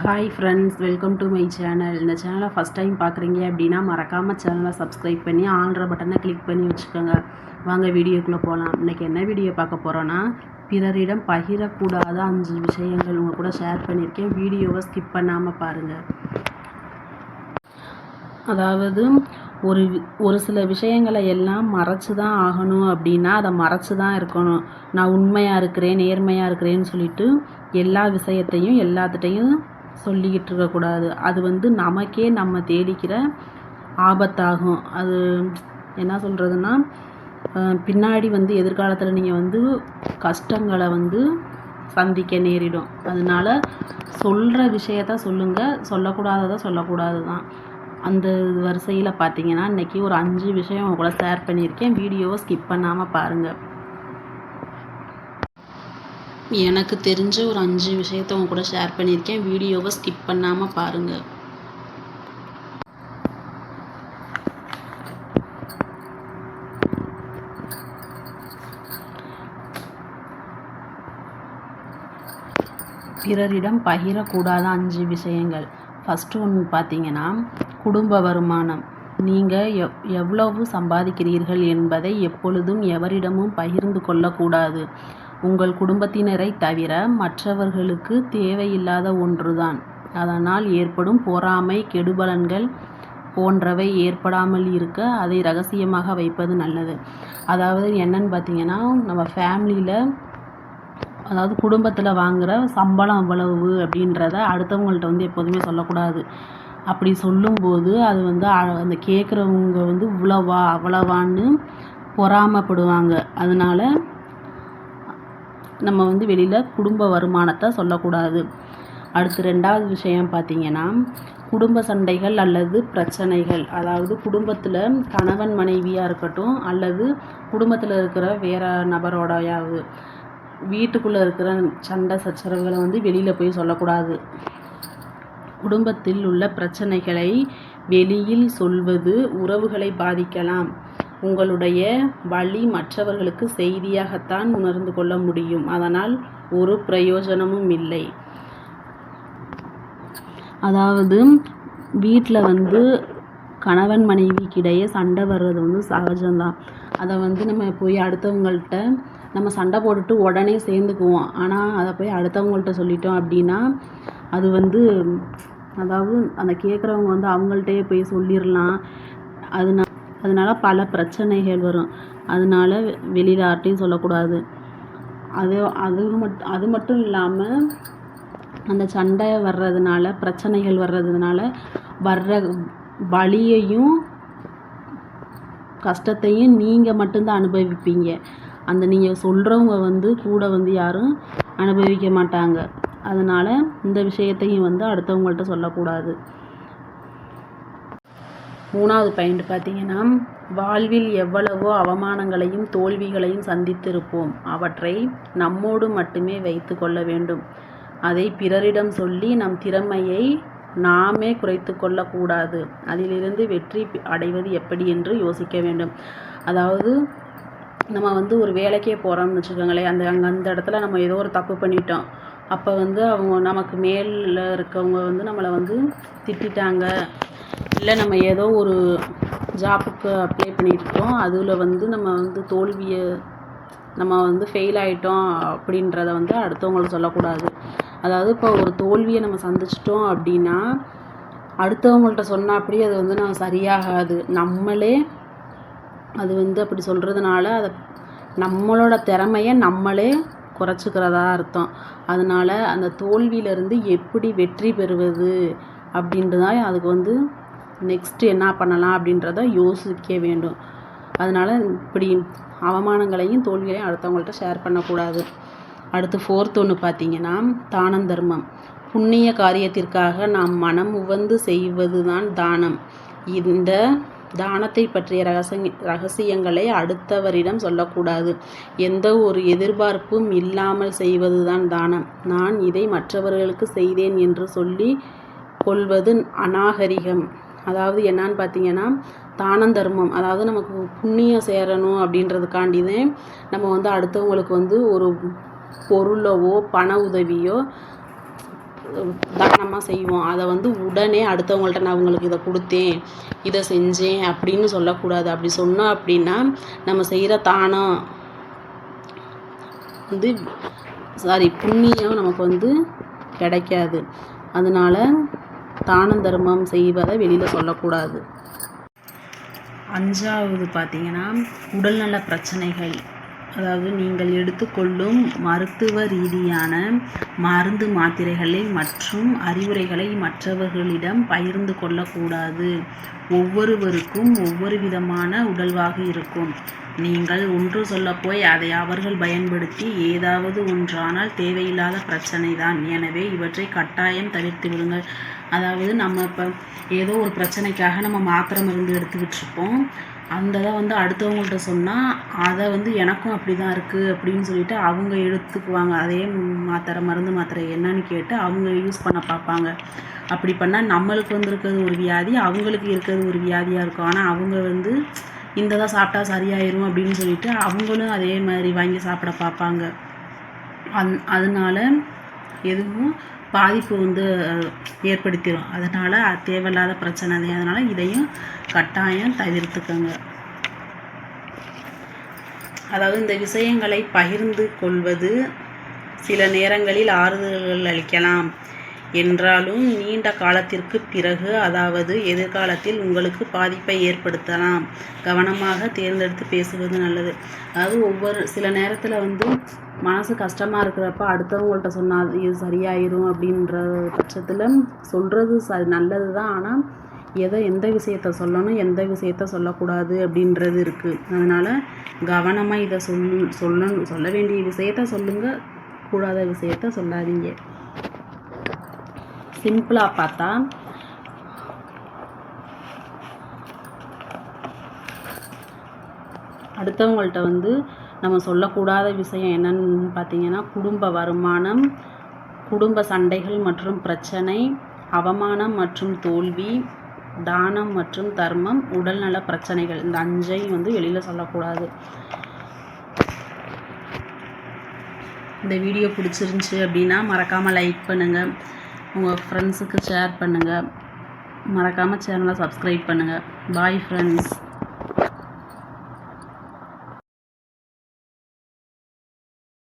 Hi friends welcome to my channel இந்த சேனலை first time பார்க்குறீங்க அப்படின்னா மறக்காமல் சேனலை சப்ஸ்கிரைப் பண்ணி ஆல்ற பட்டனை கிளிக் பண்ணி வச்சுக்கோங்க. வாங்க வீடியோக்குள்ளே போகலாம் இன்றைக்கி என்ன வீடியோ பார்க்க போகிறோன்னா பிறரிடம் பகிரக்கூடாத அஞ்சு விஷயங்கள் உங்கள் கூட ஷேர் பண்ணியிருக்கேன். வீடியோவை ஸ்கிப் பண்ணாமல் பாருங்கள் அதாவது ஒரு ஒரு சில விஷயங்களை எல்லாம் மறைச்சு தான் ஆகணும் அப்படின்னா அதை மறைச்சி தான் இருக்கணும். நான் உண்மையாக இருக்கிறேன் நேர்மையாக இருக்கிறேன்னு சொல்லிட்டு எல்லா விஷயத்தையும் எல்லாத்துட்டையும் சொல்லிக்கிட்டு இருக்கக்கூடாது அது வந்து நமக்கே நம்ம தேடிக்கிற ஆபத்தாகும். அது என்ன சொல்கிறதுன்னா பின்னாடி வந்து எதிர்காலத்தில் நீங்கள் வந்து கஷ்டங்களை வந்து சந்திக்க நேரிடும். அதனால சொல்கிற விஷயத்த சொல்லுங்கள் சொல்லக்கூடாததை சொல்லக்கூடாது தான் அந்த வரிசையில் பார்த்தீங்கன்னா இன்றைக்கி ஒரு அஞ்சு விஷயம் உங்களை ஷேர் பண்ணியிருக்கேன். வீடியோவை ஸ்கிப் பண்ணாமல் பாருங்கள் எனக்கு தெரிஞ்ச ஒரு அஞ்சு விஷயத்த உங்க கூட ஷேர் பண்ணியிருக்கேன். வீடியோவை ஸ்கிப் பண்ணாமல் பாருங்கள் பிறரிடம் பகிரக்கூடாத அஞ்சு விஷயங்கள். ஃபஸ்ட்டு ஒன்று பார்த்தீங்கன்னா குடும்ப வருமானம். நீங்கள் எவ் எவ்வளவு சம்பாதிக்கிறீர்கள் என்பதை எப்பொழுதும் எவரிடமும் பகிர்ந்து கொள்ளக்கூடாது. உங்கள் குடும்பத்தினரை தவிர மற்றவர்களுக்கு தேவையில்லாத ஒன்றுதான். அதனால் ஏற்படும் பொறாமை கெடுபலன்கள் போன்றவை ஏற்படாமல் இருக்க அதை ரகசியமாக வைப்பது நல்லது. அதாவது என்னன்னு பார்த்தீங்கன்னா நம்ம ஃபேமிலியில் அதாவது குடும்பத்தில் வாங்குகிற சம்பளம் அவ்வளவு அப்படின்றத அடுத்தவங்கள்ட்ட வந்து எப்போதுமே சொல்லக்கூடாது. அப்படி சொல்லும்போது அது வந்து அ- அந்த கேட்குறவங்க வந்து இவ்வளவா அவ்வளவான்னு பொறாமைப்படுவாங்க. அதனால நம்ம வந்து வெளியில் குடும்ப வருமானத்தை சொல்லக்கூடாது. அடுத்து ரெண்டாவது விஷயம் பார்த்தீங்கன்னா குடும்ப சண்டைகள் அல்லது பிரச்சனைகள். அதாவது குடும்பத்தில் கணவன் மனைவியாக இருக்கட்டும் அல்லது குடும்பத்தில் இருக்கிற வேற நபரோடையாவது வீட்டுக்குள்ளே இருக்கிற சண்டை சச்சரவுகளை வந்து வெளியில் போய் சொல்லக்கூடாது. குடும்பத்தில் உள்ள பிரச்சனைகளை வெளியில் சொல்வது உறவுகளை பாதிக்கலாம். உங்களுடைய வழி மற்றவர்களுக்கு செய்தியாகத்தான் உணர்ந்து கொள்ள முடியும். அதனால் ஒரு பிரயோஜனமும் இல்லை. அதாவது வீட்டில் வந்து கணவன் மனைவிக்கிடையே சண்டை வர்றது வந்து சகஜம்தான். அதை வந்து நம்ம போய் அடுத்தவங்கள்ட்ட நம்ம சண்டை போட்டுட்டு உடனே சேர்ந்துக்குவோம். ஆனால் அதை போய் அடுத்தவங்கள்ட்ட சொல்லிட்டோம் அப்படின்னா அது வந்து அதாவது அந்த கேட்குறவங்க வந்து அவங்கள்ட்டயே போய் சொல்லிடலாம். அதனா அதனால பல பிரச்சனைகள் வரும். அதனால வெளியில் யார்ட்டையும் சொல்லக்கூடாது. அது அது மட் அது மட்டும் இல்லாமல் அந்த சண்டை வர்றதுனால பிரச்சனைகள் வர்றதுனால வர்ற வலியையும் கஷ்டத்தையும் நீங்கள் மட்டும்தான் அனுபவிப்பீங்க. அந்த நீங்கள் சொல்கிறவங்க வந்து கூட வந்து யாரும் அனுபவிக்க மாட்டாங்க. அதனால் இந்த விஷயத்தையும் வந்து அடுத்தவங்கள்ட்ட சொல்லக்கூடாது. மூணாவது பாயிண்ட் பார்த்தீங்கன்னா வாழ்வில் எவ்வளவோ அவமானங்களையும் தோல்விகளையும் சந்தித்திருப்போம். அவற்றை நம்மோடு மட்டுமே வைத்து கொள்ள வேண்டும். அதை பிறரிடம் சொல்லி நம் திறமையை நாமே குறைத்து கொள்ளக்கூடாது. அதிலிருந்து வெற்றி அடைவது எப்படி என்று யோசிக்க வேண்டும். அதாவது நம்ம வந்து ஒரு வேலைக்கே போகிறோம்னு வச்சுக்கோங்களேன். அந்த அங்கே அந்த இடத்துல நம்ம ஏதோ ஒரு தப்பு பண்ணிட்டோம். அப்போ வந்து அவங்க நமக்கு மேலில் இருக்கவங்க வந்து நம்மளை வந்து திட்டிட்டாங்க. இல்லை நம்ம ஏதோ ஒரு ஜாப்புக்கு அப்ளை பண்ணியிருக்கோம். அதில் வந்து நம்ம வந்து தோல்வியை நம்ம வந்து ஃபெயில் ஆகிட்டோம் அப்படின்றத வந்து அடுத்தவங்களுக்கு சொல்லக்கூடாது. அதாவது இப்போ ஒரு தோல்வியை நம்ம சந்திச்சிட்டோம் அப்படின்னா அடுத்தவங்கள்ட்ட சொன்னால் அப்படி அது வந்து நம்ம சரியாகாது. நம்மளே அது வந்து அப்படி சொல்கிறதுனால அதை நம்மளோட திறமையை நம்மளே குறைச்சிக்கிறதா அர்த்தம். அதனால அந்த தோல்வியிலேருந்து எப்படி வெற்றி பெறுவது அப்படின்ட்டு தான் அதுக்கு வந்து நெக்ஸ்ட்டு என்ன பண்ணலாம் அப்படின்றத யோசிக்க வேண்டும். அதனால் இப்படி அவமானங்களையும் தோல்விகளையும் அடுத்தவங்கள்ட்ட ஷேர் பண்ணக்கூடாது. அடுத்து ஃபோர்த் ஒன்று பார்த்தீங்கன்னா தானம் தர்மம். புண்ணிய காரியத்திற்காக நாம் மனம் உவந்து செய்வது தான் தானம். இந்த தானத்தை பற்றிய ரகசிய ரகசியங்களை அடுத்தவரிடம் சொல்லக்கூடாது. எந்த ஒரு எதிர்பார்ப்பும் இல்லாமல் செய்வது தான் தானம். நான் இதை மற்றவர்களுக்கு செய்தேன் என்று சொல்லி கொள்வது அநாகரிகம். அதாவது என்னான்னு பார்த்தீங்கன்னா தானம் தர்மம். அதாவது நமக்கு புண்ணியம் சேரணும் அப்படின்றதுக்காண்டி தான் நம்ம வந்து அடுத்தவங்களுக்கு வந்து ஒரு பொருளவோ பண உதவியோ தானமாக செய்வோம். அதை வந்து உடனே அடுத்தவங்கள்ட்ட நான் அவங்களுக்கு இதை கொடுத்தேன் இதை செஞ்சேன் அப்படின்னு சொல்லக்கூடாது. அப்படி சொன்னோம் அப்படின்னா நம்ம செய்கிற தானம் வந்து சாரி புண்ணியம் நமக்கு வந்து கிடைக்காது. அதனால தானம் தர்மம் செய்வதை வெளியில் சொல்லக்கூடாது. அஞ்சாவது பார்த்தீங்கன்னா உடல்நல பிரச்சனைகள். அதாவது நீங்கள் எடுத்துக்கொள்ளும் மருத்துவ ரீதியான மருந்து மாத்திரைகளை மற்றும் அறிவுரைகளை மற்றவர்களிடம் பகிர்ந்து கொள்ளக்கூடாது. ஒவ்வொருவருக்கும் ஒவ்வொரு விதமான உடல்வாகு இருக்கும். நீங்கள் ஒன்று சொல்லப்போய் அதை அவர்கள் பயன்படுத்தி ஏதாவது ஒன்றானால் தேவையில்லாத பிரச்சனை தான் எனவே இவற்றை கட்டாயம் தவிர்த்து விடுங்கள். அதாவது நம்ம இப்போ ஏதோ ஒரு பிரச்சனைக்காக நம்ம மாத்திரை மருந்து எடுத்துக்கிட்டு இருப்போம் அந்த இதை வந்து அடுத்தவங்கள்ட்ட சொன்னால் அதை வந்து எனக்கும் அப்படி தான் இருக்குது அப்படின்னு சொல்லிட்டு அவங்க எடுத்துக்குவாங்க. அதே மாத்திரை மருந்து மாத்திரை என்னன்னு கேட்டு அவங்க யூஸ் பண்ண பார்ப்பாங்க. அப்படி பண்ணால் நம்மளுக்கு வந்திருக்கிறது ஒரு வியாதி அவங்களுக்கு இருக்கிறது ஒரு வியாதியாக இருக்கும். ஆனால் அவங்க வந்து இந்த தான் சாப்பிட்டா சரியாயிரும் அப்படின்னு சொல்லிட்டு அவங்களும் அதே மாதிரி வாங்கி சாப்பிட பார்ப்பாங்க. அந் அதனால எதுவும் பாதிப்பு வந்து ஏற்படுத்திடும் அதனால் தேவையில்லாத பிரச்சனை அது. அதனால் இதையும் கட்டாயம் தவிர்த்துக்கோங்க. அதாவது இந்த விஷயங்களை பகிர்ந்து கொள்வது சில நேரங்களில் ஆறுதல்கள் அளிக்கலாம். என்றாலும் நீண்ட காலத்திற்கு பிறகு அதாவது எதிர்காலத்தில் உங்களுக்கு பாதிப்பை ஏற்படுத்தலாம். கவனமாக தேர்ந்தெடுத்து பேசுவது நல்லது. அதாவது ஒவ்வொரு சில நேரத்தில் வந்து மனசு கஷ்டமாக இருக்கிறப்ப அடுத்தவங்கள்ட்ட சொன்னால் இது சரியாயிரும் அப்படின்ற பட்சத்தில் சொல்கிறது ச நல்லது தான் ஆனால் எதை எந்த விஷயத்த சொல்லணும் எந்த விஷயத்த சொல்லக்கூடாது அப்படின்றது இருக்குது அதனால் கவனமாக இதை சொல் சொல்லணும் சொல்ல வேண்டிய விஷயத்த சொல்லுங்கள் கூடாத விஷயத்த சொல்லாதீங்க. சிம்பிளாக பார்த்தா அடுத்தவங்கள்ட்ட வந்து நம்ம சொல்லக்கூடாத விஷயம் என்னன்னு பார்த்தீங்கன்னா குடும்ப வருமானம் குடும்ப சண்டைகள் மற்றும் பிரச்சனை அவமானம் மற்றும் தோல்வி தானம் மற்றும் தர்மம் உடல்நல பிரச்சனைகள். இந்த அஞ்சையும் வந்து வெளியில் சொல்லக்கூடாது. இந்த வீடியோ பிடிச்சிருந்துச்சி அப்படின்னா மறக்காமல் லைக் பண்ணுங்கள் உங்கள் ஃப்ரெண்ட்ஸுக்கு ஷேர் பண்ணுங்கள் மறக்காமல் சேனலை சப்ஸ்கிரைப் பண்ணுங்கள் பாய் ஃப்ரெண்ட்ஸ்